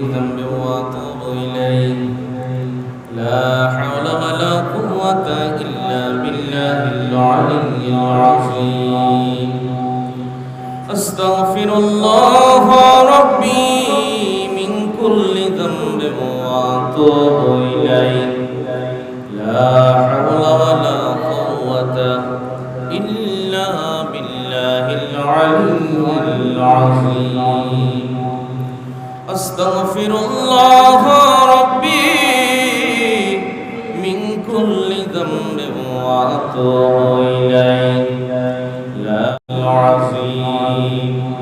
ذنب واتوب اليه لا حول ولا قوة إلا بالله العلي العظيم. أستغفر الله أستغفر الله ربي من كل ذنب وأتوب إليه. لا العظيم.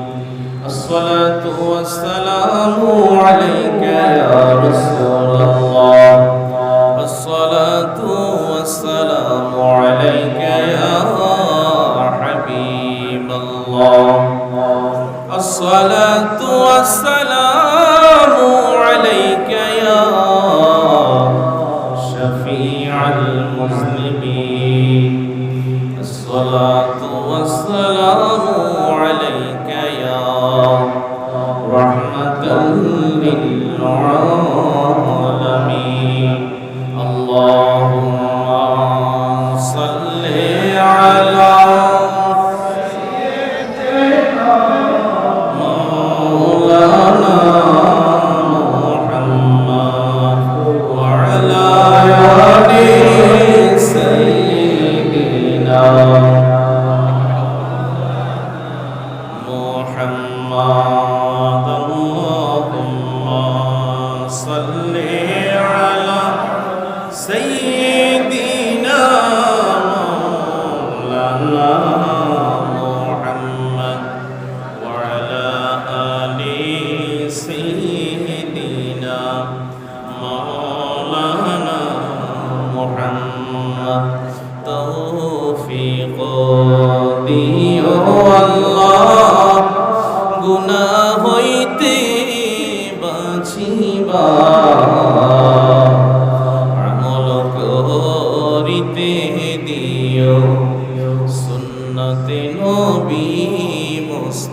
الصلاة والسلام عليك يا رسول الله. الصلاة والسلام عليك يا حبيب صل على سيدنا مولانا محمد وعلى آل سيدنا مولانا محمد. توفيق بي الله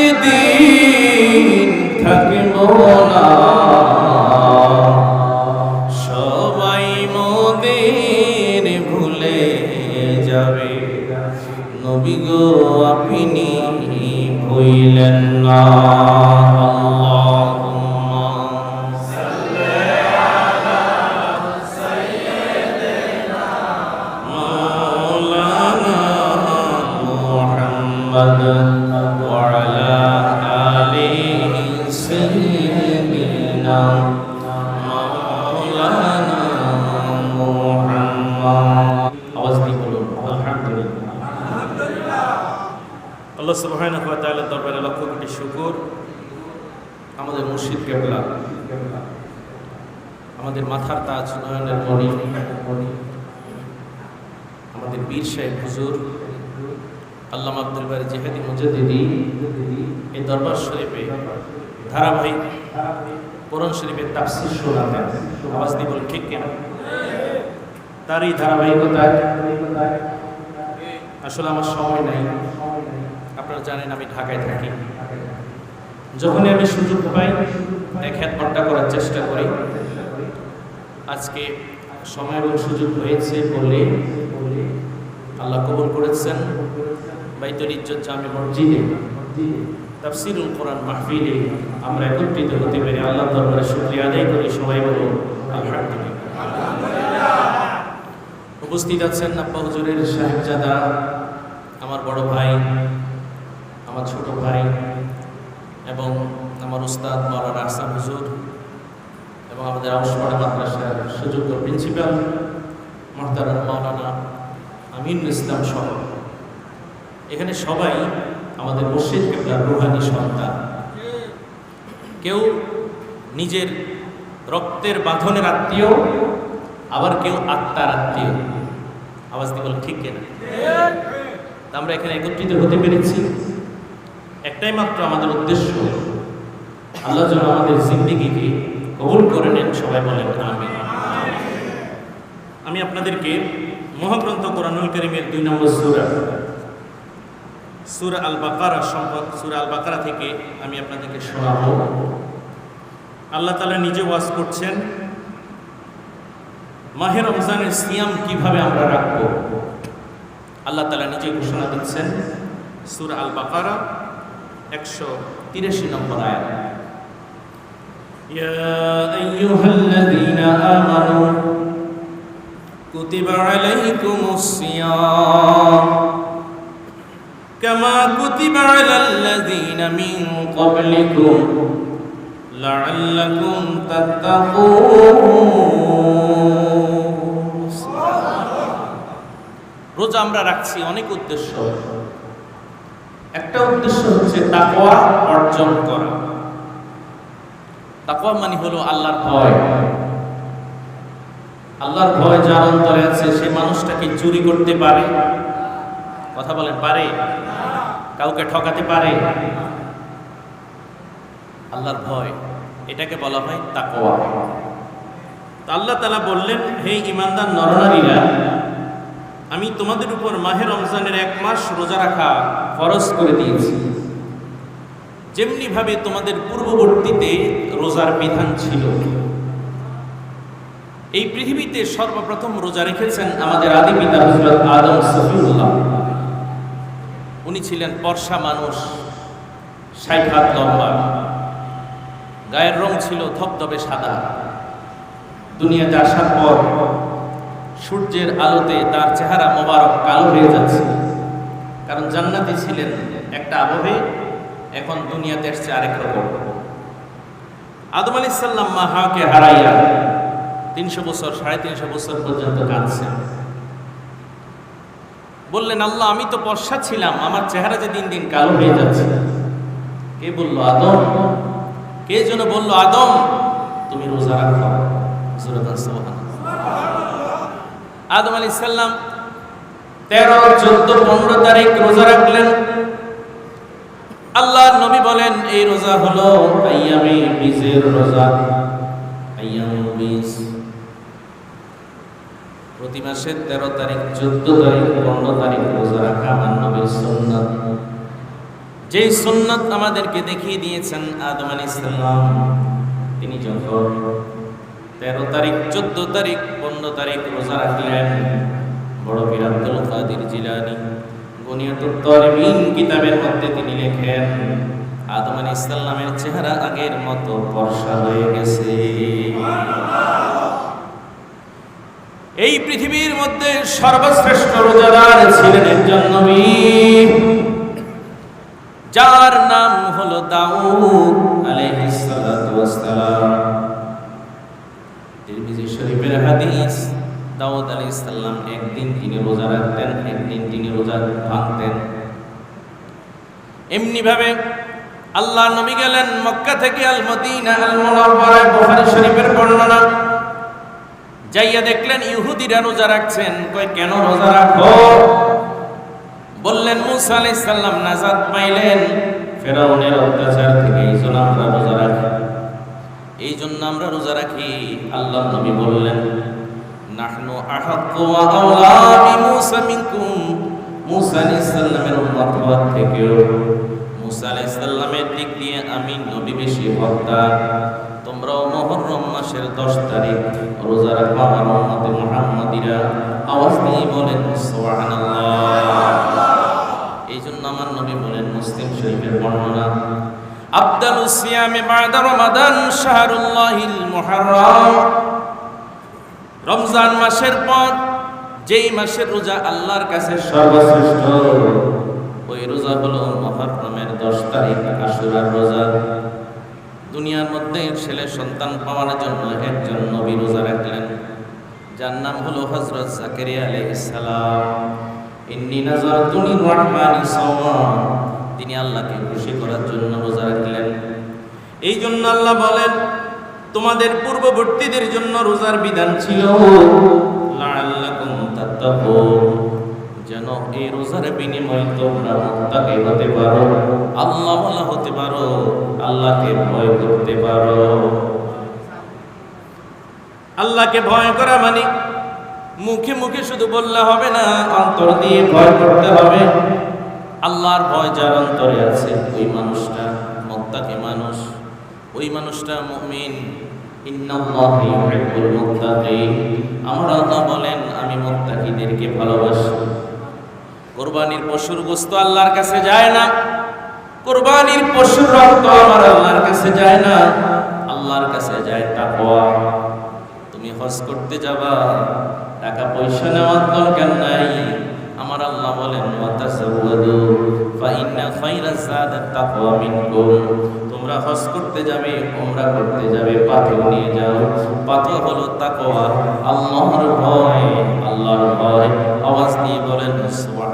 একদিন থাকব না সবাই মোদের ভুলে যাবে। নবী গো আপনি ভুলেন না। আমাদের মুর্শিদ কেবলা। আমাদের মাথার তাজ নয়নের মণি। আমাদের বীর সাহেব হুজুর আল্লাহ আব্দুল বারি জেহাদি মুজাদ্দিদি, এই দরবার শরীফে ধারাবাহিক কোরআন শরীফের তাফসির আওয়াজ দিয়ে বলেন ঠিক কেন? তার এই ধারাবাহিকতায়। আসলে আমার সময় নাই। আপনারা জানেন আমি ঢাকায় থাকি। যখনই আমি সুযোগ পাই, এক ঘণ্টা করার চেষ্টা করি। আজকে সময় এবং সুযোগ হয়েছে বলে আল্লাহ কবুল করেছেন। বাইতুল ইজ্জত জামে মসজিদে। তাফসিরুল কোরআন মাহফিলে আমরা একত্রিত হতে পেরে আল্লাহ দরবারে শুকরিয়া আদায় করি। সবাই বলুন, আলহামদুলিল্লাহ। উপস্থিত আছেন আব্বা হুজুরের সাহেবজাদা, আমার বড় ভাই, আমার ছোট ভাই এবং আমার উস্তাদ মাওলানা আহসান হুজুর এবং আমাদের আউসপাড়া মাদ্রাসার সুযোগ্য প্রিন্সিপাল, মহতারাম মাওলানা আমিন ইসলাম সহ এখানে সবাই আমাদের মসজিদ কেবলার রুহানি সন্তান। কেউ নিজের রক্তের বাঁধনের আত্মীয়, আবার কেউ আত্মার আত্মীয়। আওয়াজ দিয়ে বলেন ঠিক কিনা? তা আমরা এখানে একত্রিত হতে পেরেছি। একটাই মাত্র আমাদের উদ্দেশ্য আল্লাহ যেন আমাদের জিন্দিগিকে কবুল করে নেন, সবাই বলেন আমি আমি আপনাদেরকে মহাগ্রন্থ কোরআনুল করিমের দুই নম্বর সুরা সুরা আল বাকারা সম্পদ সুরা আল বাকারা থেকে আমি আপনাদেরকে শোনাবো আল্লাহ তালা নিজে ওয়াজ করছেন মাহের রমজানের সিয়াম কিভাবে আমরা রাখবো আল্লাহ তালা নিজে ঘোষণা দিচ্ছেন সুর আল বাকারা একশো তিরাশি নম্বর আয়াত يا أيها الذين آمنوا كتب عليكم الصيام كما كتب على الذين من قبلكم لعلكم تتقون রোজা আমরা রাখছি অনেক উদ্দেশ্য একটা উদ্দেশ্য হচ্ছে তাকওয়া অর্জন করা তাকওয়া মানে হলো আল্লাহর ভয় আল্লাহর ভয় যার অন্তরে আছে সে মানুষটাকে চুরি করতে পারে কথা বলেন, পারে। কাউকে ঠকাতে পারে। আল্লাহর ভয়। এটাকে বলা হয় তাকওয়া। তো আল্লাহ তালা বললেন, হে ইমানদার নরনারীরা, আমি তোমাদের উপর মাহের রমজানের এক মাস রোজা রাখা ফরজ করে দিয়েছি। যেমনি ভাবে তোমাদের পূর্ববর্তীতে রোজার বিধান ছিল। এই পৃথিবীতে সর্বপ্রথম রোজা রেখেছেন আমাদের আদি পিতা হজরত আদম সফিউল্লাহ। উনি ছিলেন পর্ষা মানুষ, ষাট হাত লম্বা। গায়ের রং ছিল ধবধবে সাদা। দুনিয়াতে আসার পর সূর্যের আলোতে তার চেহারা মোবারক কালো হয়ে যাচ্ছে। কারণ জান্নাতি ছিলেন একটা আবহে, এখন দুনিয়াতে এসছে আরেক রকম। আদম আলি সাল্লাম মাহাকে হারাইয়া তিনশো বছর, সাড়ে তিনশো বছর পর্যন্ত কাঁদছেন। বললেন, আল্লাহ, আমি তো বর্ষা ছিলাম, আমার চেহারা যে দিন দিন কালো হয়ে যাচ্ছে। কে বলল, আদম? কে যেন বলল, আদম, তুমি রোজা রাখো। আদম আলী সাল্লাম তেরো, চোদ্দ, পনেরো তারিখ রোজা রাখলেন। আল্লাহ নবী বলেন, এই রোজা হলো আইয়ামে বীজের রোজা আইয়ামে বীজ। প্রতি মাসের তেরো তারিখ, চোদ্দ তারিখ, পনেরো তারিখ রোজা রাখা আমার নবীর সুন্নাত। যেই সুন্নাত আমাদেরকে দেখিয়ে দিয়েছেন আদম আলী সাল্লাম তিনি যখন তেরো তারিখ, চোদ্দ তারিখ, পনেরো তারিখ রোজা রাখলেন, বড় আব্দুল কাদির জিলানি তালিবিন কিতাবের মধ্যে তিনি লেখেন, আদম আলী ইসলামের চেহারা আগের মতো বর্ষা হয়ে গেছে। এই পৃথিবীর মধ্যে সর্বশ্রেষ্ঠ রোজাদার ছিলেন একজন নবী। যার নাম হলো দাউদ আলাইহিস সালাতু ওয়াস সালাম। তিরমিজি শরীফের হাদিস, দাউদ আলাইহিস সালাম একদিন তিনি রোজা রাখতেন, একদিন তিনি রোজা ভাঙতেন। এমনি ভাবে আল্লাহ নবী গেলেন মক্কা থেকে আল মদিনা আল মুনাওয়ারায় বুখারী শরীফের বর্ণনা। যাইয়া দেখলেন ইহুদিরা রোজা রাখছেন। কই কেন রোজা রাখো? বললেন, মুসা আলাইহিস সালাম নাজাত পাইলেন। ফেরাউনের অত্যাচার থেকে এই জন্য আমরা রোজা রাখি। এই জন্য আমরা রোজা রাখি আল্লাহ নবী বললেন, নাহনু আহাক্কু ওয়া আওলা বিমূসা মিনকুম। মুসা আলাইহিস সালামের উম্মত হওয়ার থেকেও মুসা আলাইহিস সালামের দিক দিয়ে আমি নবী বেশি হকদার মুহররম মাসের 10 তারিখ, রোজা রাখো আমার মুহাম্মাদিরা। আওয়াজ দিয়ে বলেন এই জন্য আমার নবী বলেন, মুসলিম শরীফের বর্ণনা, আফদালু সিয়ামে বাদা রমাদান শাহরুল্লাহিল মুহাররম। রমজান মাসের পর যেই মাসের রোজা আল্লাহর কাছে সর্বশ্রেষ্ঠ, ওই রোজা হলো মুহররমের 10 তারিখ, আশুরার রোজা। দুনিয়ার মধ্যে ছেলে সন্তান পাওয়ার জন্য একজন নবী রোজা রাখলেন। যার নাম হলো হযরত জাকারিয়া আলাইহিস সালাম। ইন্নি লিররহমানি সাওমা তিনি আল্লাহকে খুশি করার জন্য রোজা রাখলেন। এই জন্য আল্লাহ বলেন, তোমাদের পূর্ববর্তীদের জন্য রোজার বিধান ছিল এই রোজার বিনিময়ে তোমরা মুত্তাকি হতে পারো। আল্লাহ বলা হতে পারো, আল্লাহকে ভয় করতে পারো। আল্লাহকে ভয় করা মানে মুখে মুখে শুধু বললে হবে না, অন্তর দিয়ে ভয় করতে হবে। আল্লাহর ভয় যার অন্তরে আছে, ওই মানুষটা মুত্তাকি মানুষ। ওই মানুষটা মুমিন। আমার আল্লাহ বলেন, আমি মুত্তাকিদেরকে ভালোবাসি। কোরবানির পশুর গোস্ত আল্লাহর কাছে যায় না। কোরবানির পশুর রক্ত আমার আল্লাহর কাছে যায় না। আল্লাহর কাছে যায় তাকওয়া। তুমি হজ করতে যাবা টাকা পয়সা নেওয়ার দরকার নাই। আমার আল্লাহ বলেন, ওয়াতাজাওয়াদু, ফাইন্না খায়রা যাদাত তাকওয়া মিনকুম। তোমরা হজ করতে যাবে ওমরা করতে যাবে, পাথর নিয়ে যাও। পাথর হলো তাকওয়া, আল্লাহর ভয় আল্লাহর ভয়। আওয়াজ দিয়ে বলেন, সুবহান।